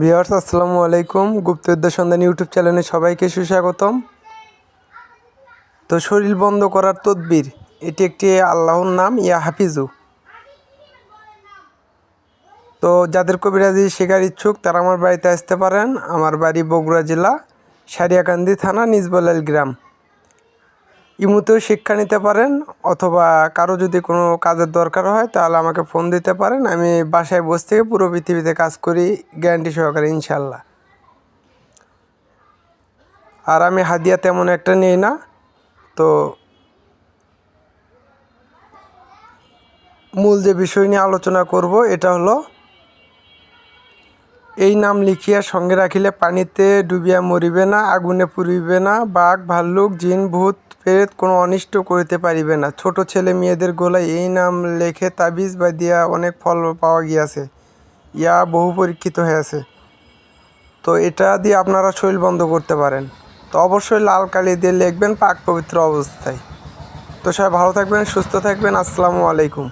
Viewers আসসালামু আলাইকুম। গুপ্তবিদ্যা সন্ধান ইউটিউব চ্যানেলে সবাইকে সুস্বাগতম। তো শরীর বন্ধ করার তদবির, এটি একটি আল্লাহর নাম, ইয়া হাফিজু। তো যাদের কবিরাজি শেখার ইচ্ছুক, তারা আমার বাড়িতে আসতে পারেন। আমার বাড়ি বগুড়া জেলা, সারিয়াকান্দি থানা নিজবলাল গ্রাম। ইমুতেও শিক্ষা নিতে পারেন অথবা কারও যদি কোনো কাজের দরকার হয় তাহলে আমাকে ফোন দিতে পারেন। আমি বাসায় বসে থেকে পুরো পৃথিবীতে কাজ করি গ্যারান্টি সহকারে ইনশাল্লাহ আর আমি হাদিয়া তেমন একটা নিই না। তো মূল যে বিষয় নিয়ে আলোচনা করব, এটা হলো এই নাম লিখিয়া সঙ্গে রাখিলে পানিতে ডুবিয়া মরিবে না, আগুনে পুড়িবে না, বাঘ, ভাল্লুক, জিন, ভূত, প্রেত কোনো অনিষ্ট করিতে পারিবে না। ছোট ছেলে মেয়েদের গোলায় এই নাম লেখে তাবিজ বা দিয়া অনেক ফল পাওয়া গিয়াছে, ইয়া বহু পরীক্ষিত হয়েছে তো এটা দিয়ে আপনারা শরীর বন্ধ করতে পারেন। তো অবশ্যই লাল কালি দিয়ে লিখবেন পাক পবিত্র অবস্থায়। তো সবাই ভালো থাকবেন, সুস্থ থাকবেন, আসসালামু আলাইকুম।